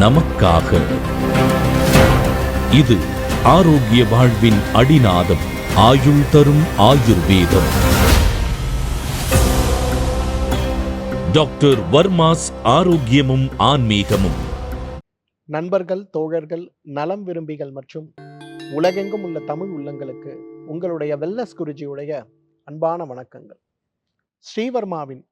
நமக்காக. இது ஆரோக்கிய வாழ்வின் அடிநாதம் ஆயுள் தரும் ஆயுர்வேதம். டாக்டர் வர்மாஸ் ஆரோக்கியமும் ஆன்மீகமும். நண்பர்கள் தோழர்கள் நலம் விரும்பிகள் மற்றும் உலகெங்கும் உள்ள தமிழ் உள்ளங்களுக்கு உங்களுடைய வெல்லஸ் குருஜியுடைய அன்பான வணக்கங்கள். ஸ்ரீவர்மாவின்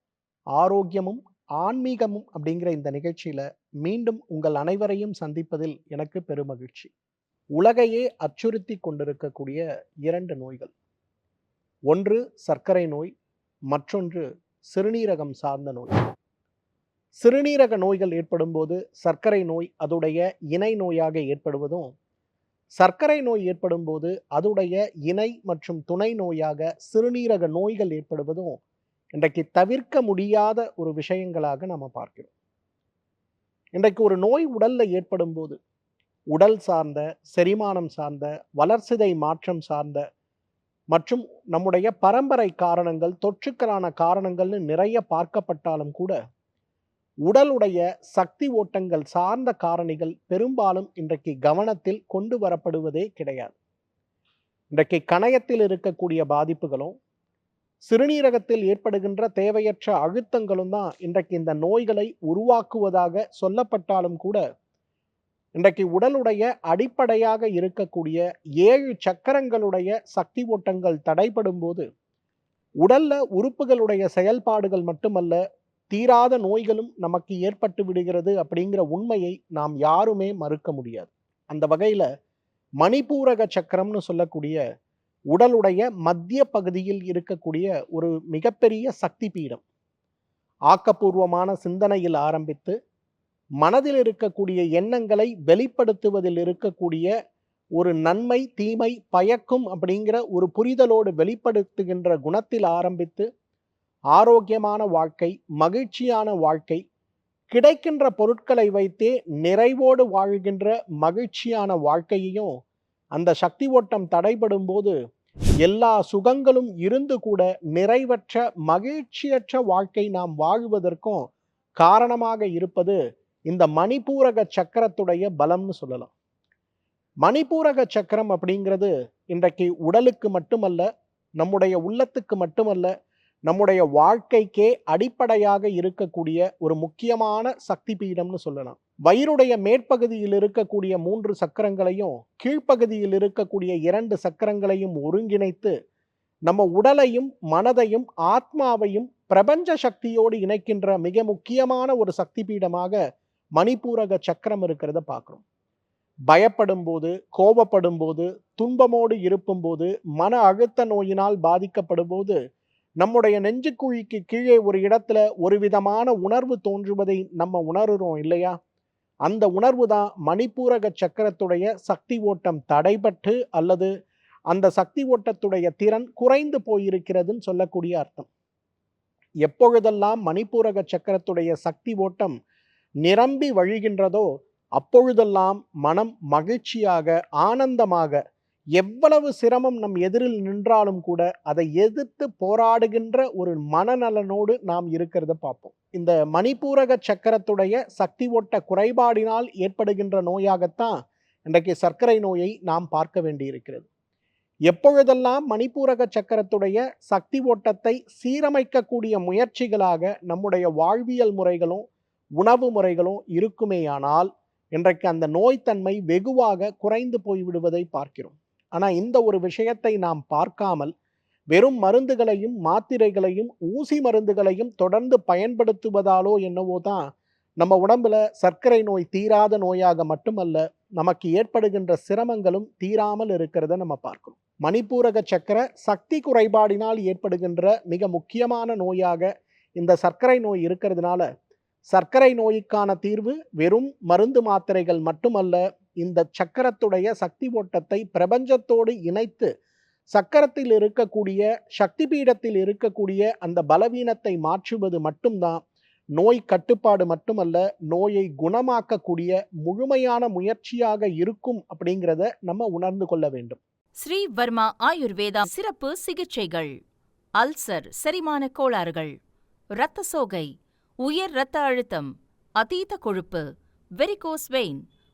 ஆரோக்கியமும் ஆன்மீகமும் அப்படிங்கிற இந்த நிகழ்ச்சியில் மீண்டும் உங்கள் அனைவரையும் சந்திப்பதில் எனக்கு பெருமகிழ்ச்சி. உலகையே அச்சுறுத்தி கொண்டிருக்கக்கூடிய இரண்டு நோய்கள். ஒன்று சர்க்கரை நோய் மற்றொன்று சிறுநீரகம் சார்ந்த நோய். சிறுநீரக நோய்கள் ஏற்படும்போது சர்க்கரை நோய் அதுடைய இணை நோயாக ஏற்படுவதும் சர்க்கரை நோய் ஏற்படும்போது அதுடைய இணை மற்றும் துணை நோயாக சிறுநீரக நோய்கள் ஏற்படுவதும் இன்றைக்கு தவிர்க்க முடியாத ஒரு விஷயங்களாக நம்ம பார்க்கிறோம். இன்றைக்கு ஒரு நோய் உடல்ல ஏற்படும் போது உடல் சார்ந்த செரிமானம் சார்ந்த வளர்சிதை மாற்றம் சார்ந்த மற்றும் நம்முடைய பரம்பரை காரணங்கள் தொற்றுக்களான காரணங்கள்னு நிறைய பார்க்கப்பட்டாலும் கூட உடலுடைய சக்தி ஓட்டங்கள் சார்ந்த காரணிகள் பெரும்பாலும் இன்றைக்கு கவனத்தில் கொண்டு வரப்படுவதே கிடையாது. இன்றைக்கு கணையத்தில் இருக்கக்கூடிய பாதிப்புகளும் சிறுநீரகத்தில் ஏற்படுகின்ற தேவையற்ற அழுத்தங்களும் தான் இன்றைக்கு இந்த நோய்களை உருவாக்குவதாக சொல்லப்பட்டாலும் கூட இன்றைக்கு உடலுடைய அடிப்படையாக இருக்கக்கூடிய ஏழு சக்கரங்களுடைய சக்தி ஓட்டங்கள் தடைப்படும் போது உடல்ல உறுப்புகளுடைய செயல்பாடுகள் மட்டுமல்ல தீராத நோய்களும் நமக்கு ஏற்பட்டு விடுகிறது அப்படிங்கிற உண்மையை நாம் யாருமே மறுக்க முடியாது. அந்த வகையில மணிப்பூரக சக்கரம்னு சொல்லக்கூடிய உடலுடைய மத்திய பகுதியில் இருக்கக்கூடிய ஒரு மிகப்பெரிய சக்தி பீடம். ஆக்கப்பூர்வமான சிந்தனையில் ஆரம்பித்து மனதில் இருக்கக்கூடிய எண்ணங்களை வெளிப்படுத்துவதில் இருக்கக்கூடிய ஒரு நன்மை தீமை பயக்கும் அப்படிங்கிற ஒரு புரிதலோடு வெளிப்படுத்துகின்ற குணத்தில் ஆரம்பித்து ஆரோக்கியமான வாழ்க்கை மகிழ்ச்சியான வாழ்க்கை கிடைக்கின்ற பொருட்களை வைத்தே நிறைவோடு வாழ்கின்ற மகிழ்ச்சியான வாழ்க்கையையும் அந்த சக்தி ஓட்டம் தடைபடும் போது எல்லா சுகங்களும் இருந்து கூட நிறைவற்ற மகிழ்ச்சியற்ற வாழ்க்கை நாம் வாழ்வதற்கும் காரணமாக இருப்பது இந்த மணிப்பூரக சக்கரத்துடைய பலம்னு சொல்லலாம். மணிப்பூரக சக்கரம் அப்படிங்கிறது இன்றைக்கு உடலுக்கு மட்டுமல்ல நம்முடைய உள்ளத்துக்கு மட்டுமல்ல நம்முடைய வாழ்க்கைக்கே அடிப்படையாக இருக்கக்கூடிய ஒரு முக்கியமான சக்தி பீடம்னு சொல்லலாம். வயிறுடைய மேற்பகுதியில் இருக்கக்கூடிய மூன்று சக்கரங்களையும் கீழ்ப்பகுதியில் இருக்கக்கூடிய இரண்டு சக்கரங்களையும் ஒருங்கிணைத்து நம்ம உடலையும் மனதையும் ஆத்மாவையும் பிரபஞ்ச சக்தியோடு இணைக்கின்ற மிக முக்கியமான ஒரு சக்தி பீடமாக மணிப்பூரக சக்கரம் இருக்கிறத பார்க்குறோம். பயப்படும் போது கோபப்படும் போது துன்பமோடு இருக்கும் போது மன அழுத்த நோயினால் பாதிக்கப்படும் போது நம்முடைய நெஞ்சுக்குழிக்கு கீழே ஒரு இடத்துல ஒரு விதமான உணர்வு தோன்றுவதை நம்ம உணர்கிறோம் இல்லையா? அந்த உணர்வு தான் மணிப்பூரக சக்கரத்துடைய சக்தி ஓட்டம் தடைபட்டு அல்லது அந்த சக்தி ஓட்டத்துடைய திறன் குறைந்து போயிருக்கிறதுன்னு சொல்லக்கூடிய அர்த்தம். எப்பொழுதெல்லாம் மணிப்பூரக சக்கரத்துடைய சக்தி ஓட்டம் நிரம்பி வழிகின்றதோ அப்பொழுதெல்லாம் மனம் மகிழ்ச்சியாக ஆனந்தமாக எவ்வளவு சிரமம் நம் எதிரில் நின்றாலும் கூட அதை எதிர்த்து போராடுகின்ற ஒரு மனநலனோடு நாம் இருக்கிறத பார்ப்போம். இந்த மணிப்பூரக சக்கரத்துடைய சக்தி ஓட்ட குறைபாடினால் ஏற்படுகின்ற நோயாகத்தான் இன்றைக்கு சர்க்கரை நோயை நாம் பார்க்க வேண்டியிருக்கிறது. எப்பொழுதெல்லாம் மணிப்பூரக சக்கரத்துடைய சக்தி ஓட்டத்தை சீரமைக்கக்கூடிய முயற்சிகளாக நம்முடைய வாழ்வியல் முறைகளும் உணவு முறைகளும் இருக்குமேயானால் இன்றைக்கு அந்த நோய்த்தன்மை வெகுவாக குறைந்து போய்விடுவதை பார்க்கிறோம். ஆனால் இந்த ஒரு விஷயத்தை நாம் பார்க்காமல் வெறும் மருந்துகளையும் மாத்திரைகளையும் ஊசி மருந்துகளையும் தொடர்ந்து பயன்படுத்துவதாலோ என்னவோ தான் நம்ம உடம்புல சர்க்கரை நோய் தீராத நோயாக மட்டுமல்ல நமக்கு ஏற்படுகின்ற சிரமங்களும் தீராமல் இருக்கிறத நம்ம பார்க்கிறோம் மணிப்பூரக சக்கர சக்தி குறைபாடினால் ஏற்படுகின்ற மிக முக்கியமான நோயாக இந்த சர்க்கரை நோய் இருக்கிறதுனால சர்க்கரை நோய்க்கான தீர்வு வெறும் மருந்து மாத்திரைகள் மட்டுமல்ல இந்த சக்கரத்துடைய சக்தி ஓட்டத்தை பிரபஞ்சத்தோடு இணைத்து சக்கரத்தில் இருக்கக்கூடிய சக்தி பீடத்தில் இருக்கக்கூடிய அந்த பலவீனத்தை மாற்றுவது மட்டும்தான் நோய் கட்டுப்பாடு மட்டுமல்ல நோயை குணமாக்கக்கூடிய முழுமையான முயற்சியாக இருக்கும் அப்படிங்கிறத நம்ம உணர்ந்து கொள்ள வேண்டும். ஸ்ரீ வர்மா ஆயுர்வேதா சிறப்பு சிகிச்சைகள். அல்சர் செரிமான கோளாறுகள். இரத்த சோகை உயர் இரத்த அழுத்தம் அதீத கொழுப்பு வெரிகோஸ் வெயின்